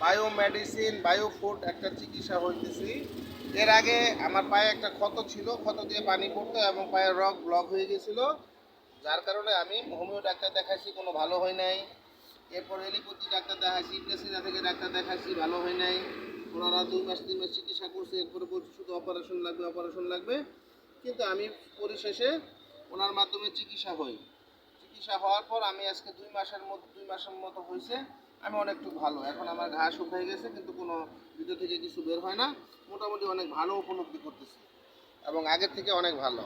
Bio medicine bio food একটা চিকিৎসা হইতেছি। এর আগে আমার পায়ে একটা ক্ষত ছিল, ক্ষত দিয়ে পানি পড়তো এবং পায়ের রক ব্লক হয়ে গেছিল। যার কারণে আমি হোমিও ডাক্তার দেখাইছি, কোনো ভালো হয় নাই। এরপর এলিপতি ডাক্তার দেখাইছি, প্রেসিডা থেকে ডাক্তার দেখাইছি, ভালো হয় নাই। ওনারা দুই মাস, তিন মাস চিকিৎসা করছে, এরপরে শুধু অপারেশন লাগবে অপারেশন লাগবে। কিন্তু আমি পরিশেষে ওনার মাধ্যমে চিকিৎসা হই। চিকিৎসা হওয়ার পর আমি আজকে দুই মাসের মতো দুই মাসের মতো হয়েছে আমি অনেকটু ভালো। এখন আমার ঘা শুকিয়ে গেছে কিন্তু কোনো ভিতর থেকে কিছু বের হয় না। মোটামুটি অনেক ভালো উপলব্ধি করতেছি। এবং আগের থেকে অনেক ভালো।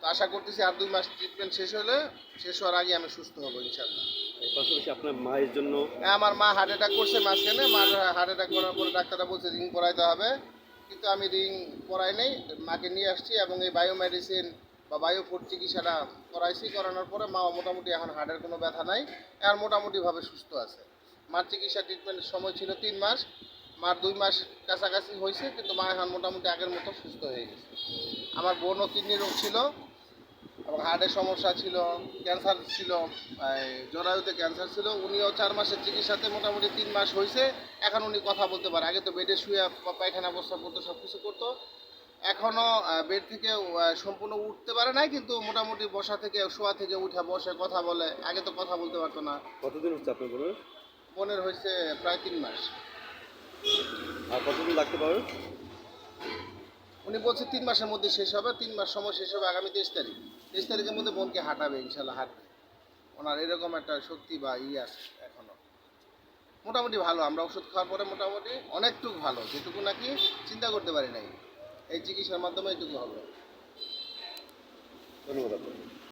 তো আশা করতেছি আর দুই মাস ট্রিটমেন্ট শেষ হলে শেষ হওয়ার আগে আমি সুস্থ হব ইনশাল্লাহ পাশাপাশি আপনার মায়ের জন্য হ্যাঁ, আমার মা হার্ট অ্যাটাক করছে মাঝখানে। মার হার্ট অ্যাটাক করার পরে ডাক্তাররা বলছে রিং করাইতে হবে। কিন্তু আমি রিং করাই নাই মাকে নিয়ে আসছি এবং এই বায়ো মেডিসিন বা বায়ো ফুড চিকিৎসাটা করাইছি, করানোর পরে মা মোটামুটি এখন হার্টের কোনো ব্যথা নাই এখন মোটামুটিভাবে সুস্থ আছে। মার চিকিৎসা ট্রিটমেন্টের সময় ছিল তিন মাস, মার দুই মাস কাছাকাছি হয়েছে কিন্তু মা এখন মোটামুটি আগের মতো সুস্থ হয়ে গেছে। আমার বোনও কিডনি রোগ ছিল, এবং হার্টের সমস্যা ছিল ক্যান্সার ছিল জরায়ুতে ক্যান্সার ছিল, উনিও চার মাসের চিকিৎসাতে মোটামুটি তিন মাস হয়েছে এখন উনি কথা বলতে পারে, আগে তো বেডে শুয়ে পায়খানা অবস্থা করতো সব কিছু করতো এখনও বেড থেকে সম্পূর্ণ উঠতে পারে নাই কিন্তু মোটামুটি বসা থেকে শোয়া থেকে উঠে বসে কথা বলে। আগে তো কথা বলতে পারতো না। কতদিন হচ্ছে আপনার বোনের? বোনের হয়েছে প্রায় তিন মাস। আর কতদিন লাগতে পারে? উনি বলছে তিন মাসের মধ্যে শেষ হবে তিন মাস সময় শেষ হবে আগামী তেইশ তারিখ। তেইশ তারিখের মধ্যে বোনকে হাঁটাবে ইনশাল্লাহ হাঁটবে। ওনার এরকম একটা শক্তি বা ইয়ে আছে এখনও। মোটামুটি ভালো আমরা ওষুধ খাওয়ার পরে মোটামুটি অনেকটুকু ভালো যেটুকু নাকি চিন্তা করতে পারি নাই। এই চিকিৎসার মাধ্যমে এইটুকু হবে। ধন্যবাদ আপনাকে।